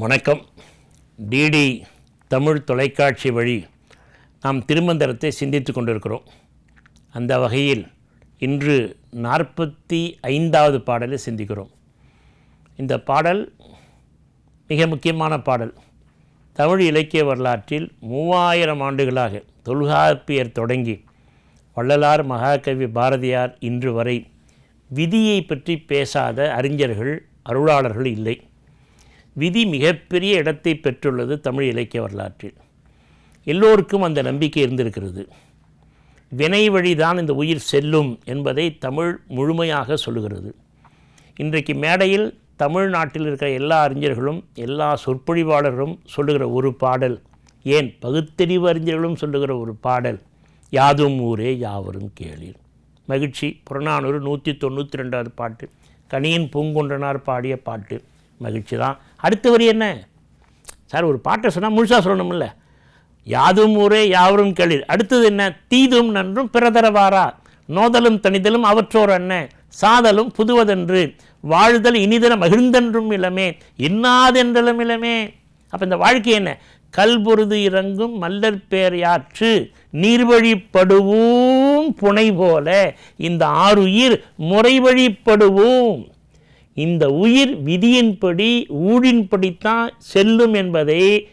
வணக்கம். டிடி தமிழ் தொலைக்காட்சி வழி நாம் திருமந்திரத்தை சிந்தித்து கொண்டிருக்கிறோம். அந்த வகையில் இன்று நாற்பத்தி ஐந்தாவது பாடலை சிந்திக்கிறோம். இந்த பாடல் மிக முக்கியமான பாடல். தமிழ் இலக்கிய வரலாற்றில் மூவாயிரம் ஆண்டுகளாக தொல்காப்பியர் தொடங்கி வள்ளலார் மகாகவி பாரதியார் இன்று வரை விதியை பற்றி பேசாத அறிஞர்கள் அருளாளர்கள் இல்லை. விதி மிகப்பெரிய இடத்தை பெற்றுள்ளது தமிழ் இலக்கிய வரலாற்றில். எல்லோருக்கும் அந்த நம்பிக்கை இருந்திருக்கிறது. வினை வழிதான் இந்த உயிர் செல்லும் என்பதை தமிழ் முழுமையாக சொல்லுகிறது. இன்றைக்கு மேடையில் தமிழ்நாட்டில் இருக்கிற எல்லா அறிஞர்களும் எல்லா சொற்பொழிவாளர்களும் சொல்லுகிற ஒரு பாடல் ஏன் பகுத்தறிவு அறிஞர்களும் சொல்லுகிற ஒரு பாடல் யாதும் ஊரே யாவரும் கேளீர். மகிழ்ச்சி. புறநானூறு நூற்றி தொண்ணூற்றி ரெண்டாவது பாட்டு கனியின் பூங்குன்றனார் பாடிய பாட்டு. மகிழ்ச்சி தான் அடுத்த வரி என்ன? சார் ஒரு பாட்டை சொன்னால் முழுசாக சொல்லணும்ல. யாதும் ஊரே யாவரும் கேளீர். அடுத்தது என்ன? தீதும் நன்றும் பிறதரவாரா? நோதலும் தனிதலும் அவற்றோர் என்ன சாதலும் புதுவதென்று. வாழ்தல் இனிதன மகிழ்ந்தென்றும் இளமே இன்னாதென்றலும் இளமே அப்போ இந்த வாழ்க்கை என்ன? கல்பொருது இறங்கும் மல்லர் பேரையாற்று நீர்வழிப்படுவோம் புனை போல. இந்த ஆறுயிர் முறை வழிப்படுவோம் இந்த உயிர் விதியின்படி ஊழின்படித்தான் செல்லும் என்பதை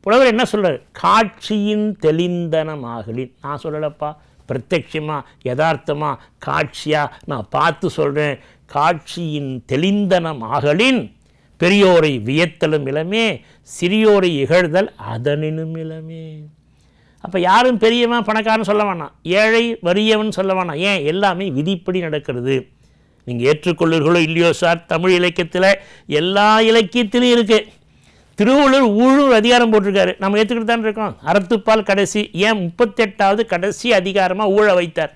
புலவர் என்ன சொல்கிறார் காட்சியின் தெளிந்தனமாகலின். நான் சொல்லலப்பா. பிரத்யட்சமாக யதார்த்தமாக காட்சியாக நான் பார்த்து சொல்கிறேன் காட்சியின் தெளிந்தனமாகலின் பெரியோரை வியத்தலும் இளமே சிறியோரை இகழ்தல் அதனினும் இளமே. அப்போ யாரும் பெரியவன் பணக்காரன் சொல்ல வேணாம். ஏழை வறியவன் சொல்ல வேணாம். ஏன்? எல்லாமே விதிப்படி நடக்கிறது. நீங்கள் ஏற்றுக்கொள்ளீர்களோ இல்லையோ சார்? தமிழ் இலக்கியத்தில் எல்லா இலக்கியத்திலையும் இருக்குது திருவள்ளுவர் ஊழல் அதிகாரம் போட்டிருக்காரு. நம்ம ஏற்றுக்கிட்டு தான் இருக்கோம். அறத்துப்பால் கடைசி ஏன் முப்பத்தெட்டாவது கடைசி அதிகாரமாக ஊழ வைத்தார்?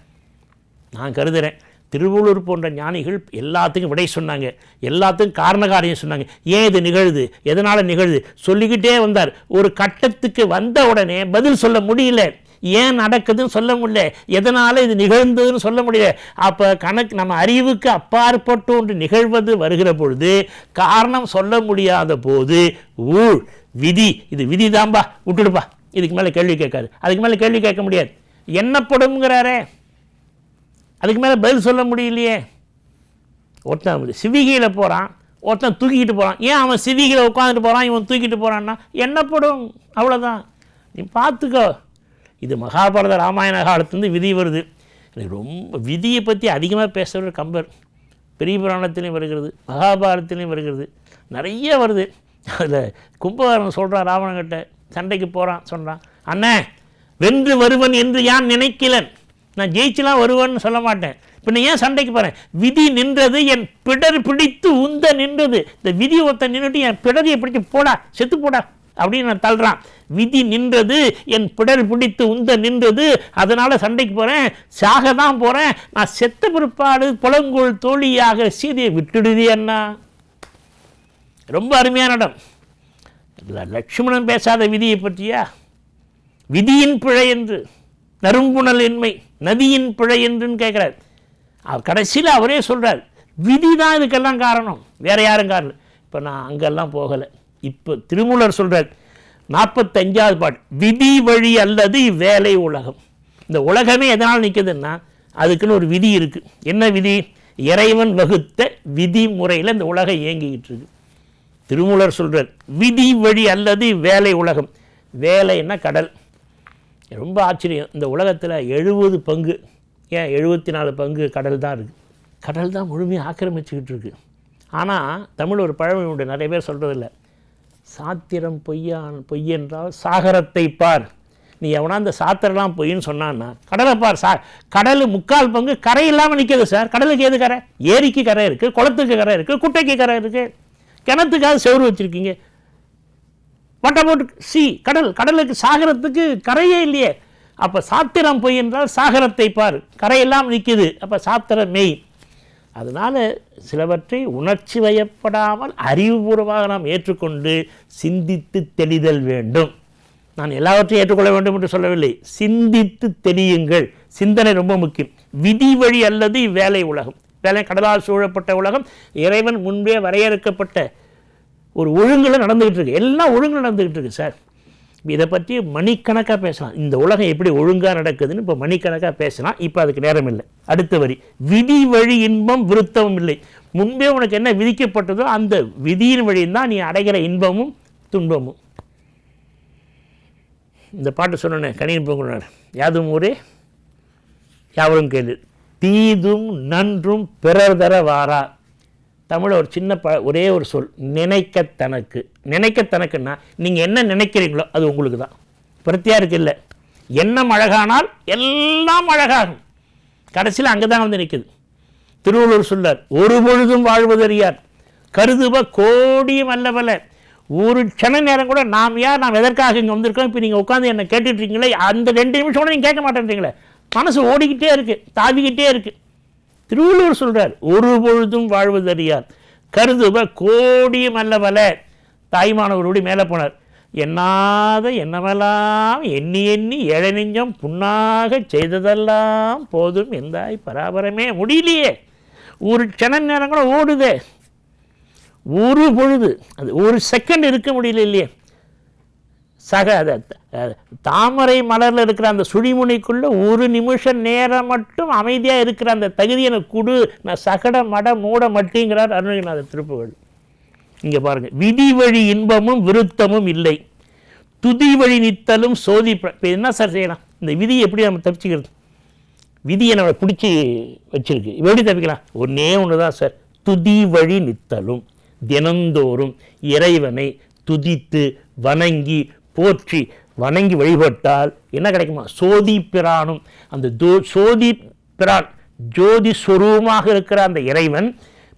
நான் கருதுகிறேன் திருவள்ளூர் போன்ற ஞானிகள் எல்லாத்துக்கும் விடை சொன்னாங்க. எல்லாத்துக்கும் காரணகாரியம் சொன்னாங்க. ஏன் இது நிகழுது? எதனால் நிகழுது? சொல்லிக்கிட்டே வந்தார். ஒரு கட்டத்துக்கு வந்த உடனே பதில் சொல்ல முடியல. ஏன் நடக்குதுன்னு சொல்ல முடியல. எதனால் இது நிகழ்ந்ததுன்னு சொல்ல முடியல. அப்போ கணக்கு நம்ம அறிவுக்கு அப்பாற்பட்டு ஒன்று நிகழ்வது வருகிற பொழுது காரணம் சொல்ல முடியாத போது ஊழ் விதி இது விதி தான்பா விட்டுடுப்பா. இதுக்கு மேலே கேள்வி கேட்காது. அதுக்கு மேலே கேள்வி கேட்க முடியாது. என்னப்படும்ங்கிறாரே. அதுக்கு மேலே பதில் சொல்ல முடியலையே. ஒருத்தன் சிவிகையில் போகிறான் ஒருத்தன் தூக்கிக்கிட்டு போகிறான் ஏன் அவன் சிவிகையில் உட்காந்துட்டு போகிறான் இவன் தூக்கிட்டு போகிறான்னா என்னப்படும்? அவ்வளோதான் நீ பார்த்துக்கோ. இது மகாபாரத ராமாயண காலத்துலேருந்து விதி வருது. எனக்கு ரொம்ப விதியை பற்றி அதிகமாக பேசுகிற கம்பர். பெரிய புராணத்திலையும் வருகிறது மகாபாரதத்திலையும் வருகிறது. நிறைய வருது. அதில் கும்பகாரன் சொல்கிறான் ராவணங்கிட்ட சண்டைக்கு போகிறான் சொல்கிறான் அண்ணே வென்று வருவன் என்று யான் நினைக்கலன்? நான் ஜெயிச்சுலாம் வருவேன்னு சொல்ல மாட்டேன். இப்போ நான் ஏன் சண்டைக்கு போகிறேன் விதி நின்றது என் பிடர் பிடித்து உந்த நின்றது. இந்த விதி ஒருத்த நின்றுட்டு என் பிடரியை பிடிச்சி போடா செத்து போடா. அப்படின்னு நான் தள்ளுறான். விதி நின்றது என் பிடர் பிடித்து உந்த நின்றது அதனால் சண்டைக்கு போகிறேன் சாக தான் போகிறேன் நான் செத்த பிற்பாடு புலங்குள் தோழியாக சீதையை விட்டுடுது அண்ணா. ரொம்ப அருமையான இடம். ல- லட்சுமணன் பேசாத விதியை பற்றியா? விதியின் பிழை என்று நறும்புணல் இன்மை நதியின் பிழை என்றுன்னு கேட்குறார். கடைசியில் அவரே சொல்கிறார் விதி தான் இதுக்கெல்லாம் காரணம். வேறு யாரும் காரணம். இப்போ நான் அங்கெல்லாம் போகலை. இப்போ திருமூலர் சொல்கிறார் நாற்பத்தஞ்சாவது பாட்டு விதி வழி அல்லது இவ்வேலை உலகம். இந்த உலகமே எதனால் நிற்குதுன்னா அதுக்குன்னு ஒரு விதி இருக்குது என்ன விதி? இறைவன் வகுத்த விதி முறையில் இந்த உலகம் இயங்கிக்கிட்டு இருக்கு. திருமூலர் சொல்கிறார் விதி வழி அல்லது வேலை உலகம். வேலைன்னா கடல். ரொம்ப ஆச்சரியம். இந்த உலகத்தில் எழுபது பங்கு ஏன் எழுபத்தி நாலு பங்கு கடல் தான் இருக்குது கடல் தான் முழுமையாக ஆக்கிரமிச்சுக்கிட்டு இருக்கு. ஆனால் தமிழ் ஒரு பழமொழி உண்டு நிறைய பேர் சொல்கிறதில்ல சாத்திரம் பொய்யான் பொய்யென்றால் சாகரத்தை பார். நீ எவனா அந்த சாத்திரம்லாம் பொய்ன்னு சொன்னான்னா கடலை பார் சா கடல் முக்கால் பங்கு கரை இல்லாமல் நிற்கிது சார். கடலுக்கு எது கரை? ஏரிக்கு கரை இருக்குது குளத்துக்கு கரை இருக்குது குட்டைக்கு கரை இருக்குது கிணத்துக்காக செவ்வறு வச்சுருக்கீங்க. வாட் அபவுட் சி கடல் கடலுக்கு சாகரத்துக்கு கரையே இல்லையே. அப்போ சாத்திரம் பொய் என்றால் சாகரத்தை பார். கரையெல்லாம் நிற்கிது அப்போ சாத்திரம் மெய். அதனால் சிலவற்றை உணர்ச்சி வயப்படாமல் அறிவுபூர்வமாக நாம் ஏற்றுக்கொண்டு சிந்தித்து தெளிதல் வேண்டும். நான் எல்லாவற்றையும் ஏற்றுக்கொள்ள வேண்டும் என்று சொல்லவில்லை. சிந்தித்து தெளியுங்கள். சிந்தனை ரொம்ப முக்கியம். விதி வழி அல்லது இவ்வேலை உலகம். வேலை கடலால் சூழப்பட்ட உலகம். இறைவன் முன்பே வரையறுக்கப்பட்ட ஒரு ஒழுங்கில் நடந்துக்கிட்டு இருக்கு. எல்லாம் ஒழுங்கு நடந்துக்கிட்டு இருக்கு சார். இதை பற்றி மணிக்கணக்காக பேசலாம். இந்த உலகம் எப்படி ஒழுங்காக நடக்குதுன்னு இப்போ மணிக்கணக்காக பேசலாம் இப்போ அதுக்கு நேரம் இல்லை. அடுத்த வரி விதி வழி இன்பம் விருத்தமும் இல்லை. முன்பே உனக்கு என்ன விதிக்கப்பட்டதோ அந்த விதியின் வழியும் தான் நீ அடைகிற இன்பமும் துன்பமும். இந்த பாட்டு சொன்னேன் கணினி பொங்குனார் யாதும் ஊரே? யாவரும் கேளு. தீதும் நன்றும் பிறர் தர வாரா. தமிழ் ஒரு சின்ன ப ஒரே ஒரு சொல் நினைக்க தனக்கு. நினைக்க தனக்குன்னா நீங்கள் என்ன நினைக்கிறீங்களோ அது உங்களுக்கு தான். பிரத்தியாருக்கு இல்லை. எண்ணம் அழகானால் எல்லாம் அழகாகும். கடைசியில் அங்கே தான் வந்து நிற்குது திருவள்ளுவர் சொல்லார் ஒரு பொழுதும் வாழ்வதறியார். கருதுவ கோடியும் அல்லவல்ல ஒரு க்ஷண நேரம் கூட நாம் யார் நாம் எதற்காக இங்கே வந்திருக்கோம்? இப்போ நீங்கள் உட்காந்து என்ன கேட்டுட்ருக்கீங்களே அந்த ரெண்டு நிமிஷம் கூட நீங்கள் கேட்க மாட்டேன்றீங்களே. மனசு ஓடிக்கிட்டே இருக்குது தாவிக்கிட்டே இருக்குது திருவள்ளுவர் சொல்கிறார் ஒரு பொழுதும் வாழ்வதறியார். கருதுவ கோடியும் அல்லவல தாய்மானவரோடு மேலே போனார். எண்ணாத என்னவெல்லாம் எண்ணி எண்ணி ஏழை நெஞ்சம் புண்ணாக செய்ததெல்லாம் போதும் எந்தாய் பராபரமே முடியலையே. ஒரு க்ஷண நேரம் கூட ஓடுதே. ஒரு பொழுது அது ஒரு செகண்ட் இருக்க முடியல இல்லையே. சக தாமரை மலரில் இருக்கிற அந்த சுழிமுனைக்குள்ளே ஒரு நிமிஷம் நேரம் மட்டும் அமைதியாக இருக்கிற அந்த தகுதி எனக்கு கொடு நான் சகட மட மூட மட்டிங்கிறார் அருணகிரிநாதர் திருப்புகள் இங்கே பாருங்கள் விதி வழி இன்பமும் விருத்தமும் இல்லை. துதி வழி நித்தலும் சோதி இப்போ என்ன சார் செய்யலாம்? இந்த விதியை எப்படி நம்ம தப்பிச்சுக்கிறது? விதியை நம்ம பிடிச்சி வச்சிருக்கு. எப்படி தப்பிக்கலாம்? ஒன்றே ஒன்று தான் சார். துதி வழி நித்தலும் தினந்தோறும் இறைவனை துதித்து வணங்கி போற்றி வணங்கி வழிபட்டால் என்ன கிடைக்குமா? சோதி பிரானும் அந்த தோ சோதி பிரான் ஜோதி ஸ்வரூபமாக இருக்கிற அந்த இறைவன்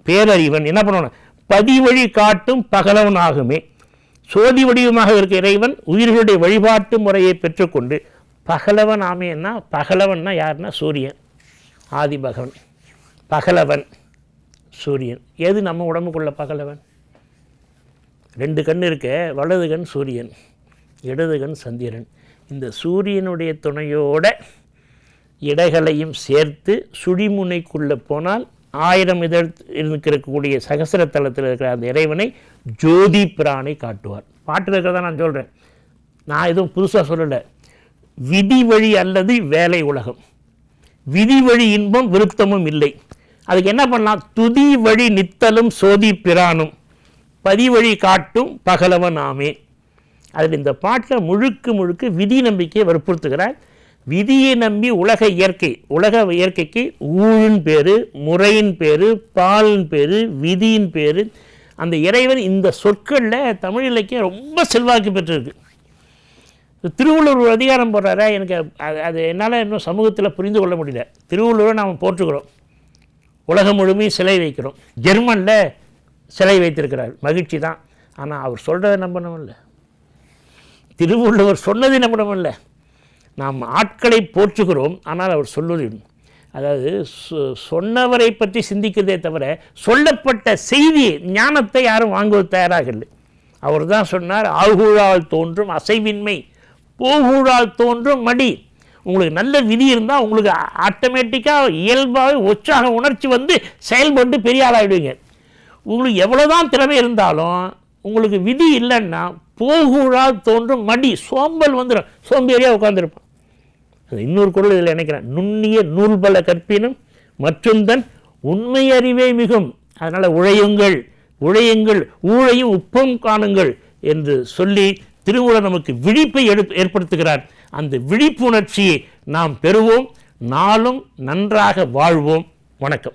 பேரறிவன் என்ன பண்ணணும் பதிவழி காட்டும் பகலவன் ஆகுமே சோதி வடிவமாக இருக்க இறைவன் உயிர்களுடைய வழிபாட்டு முறையை பெற்றுக்கொண்டு பகலவன் ஆமேன்னா பகலவன்னா யாருன்னா? சூரியன். ஆதி பகவன் பகலவன் சூரியன். எது நம்ம உடம்புக்குள்ள பகலவன்? ரெண்டு கண் இருக்க வலது கண் சூரியன். இடதுகன் சந்திரன். இந்த சூரியனுடைய துணையோட இடைகளையும் சேர்த்து சுழிமுனைக்குள்ளே போனால் ஆயிரம் இதழ் இருக்கக்கூடிய சகசர தலத்தில் இருக்கிற அந்த இறைவனை ஜோதி பிரானை காட்டுவார். பாட்டில் இருக்கிறதா நான் சொல்கிறேன் நான் எதுவும் புதுசாக சொல்லலை. விதி வழி அல்லது வேலை உலகம். விதி வழி இன்பம் விருத்தமும் இல்லை. அதுக்கு என்ன பண்ணலாம்? துதி வழி நித்தலும் சோதி பிரானும். பதிவழி காட்டும் பகலவன் ஆமே அதில் இந்த பாட்டில் முழுக்க முழுக்க விதி நம்பிக்கையை வற்புறுத்துகிறார். விதியை நம்பி உலக இயற்கை உலக இயற்கைக்கு ஊழின் பேர் முறையின் பேர் பாலின் பேர் விதியின் பேர். அந்த இறைவன் இந்த சொற்களில் தமிழ் இலக்கியம் ரொம்ப செல்வாக்கு பெற்றிருக்கு. திருவள்ளுவர் ஒரு அதிகாரம் போடுறாரா? எனக்கு அது அது என்னால் இன்னும் சமூகத்தில் புரிந்து கொள்ள முடியல. திருவள்ளுவரை நாம் போற்றுக்கிறோம் உலகம் முழுமையும் சிலை வைக்கிறோம். ஜெர்மனில் சிலை வைத்திருக்கிறார். மகிழ்ச்சி தான். ஆனால் அவர் சொல்கிறத நம்பணும் இல்லை திருவள்ளுவர் சொன்னது நம்பணும் இல்லை? நாம் ஆட்களை போற்றுகிறோம் ஆனால் அவர் சொல்வது அதாவது சொ- சொன்னவரை பற்றி சிந்திக்கிறதே தவிர சொல்லப்பட்ட செய்தி ஞானத்தை யாரும் வாங்குவது தயாராக இல்லை. அவர் தான் சொன்னார் ஆகுழால் தோன்றும் அசைவின்மை போகுழால் தோன்றும் மடி. உங்களுக்கு நல்ல விதி இருந்தால் உங்களுக்கு ஆட்டோமேட்டிக்காக இயல்பாகவே உற்சாக உணர்ச்சி வந்து செயல்பட்டு பெரிய ஆளாகிடுவீங்க உங்களுக்கு எவ்வளோதான் திறமை இருந்தாலும் உங்களுக்கு விதி இல்லைன்னா போகுழால் தோன்றும் மடி. சோம்பல் வந்துடும் சோம்பேறியாக உட்காந்துருப்பான் அது இன்னொரு குரல் இதில் நினைக்கிறேன் நுண்ணிய நூல்பல கற்பினும் மற்றும் தன் உண்மை அறிவே மிகும். அதனால் உழையுங்கள் உழையுங்கள் ஊழையும் உப்பம் காணுங்கள் என்று சொல்லி திருமூலர் நமக்கு விழிப்பை எடுப் ஏற்படுத்துகிறார். அந்த விழிப்புணர்ச்சியை நாம் பெறுவோம். நாளும் நன்றாக வாழ்வோம். வணக்கம்.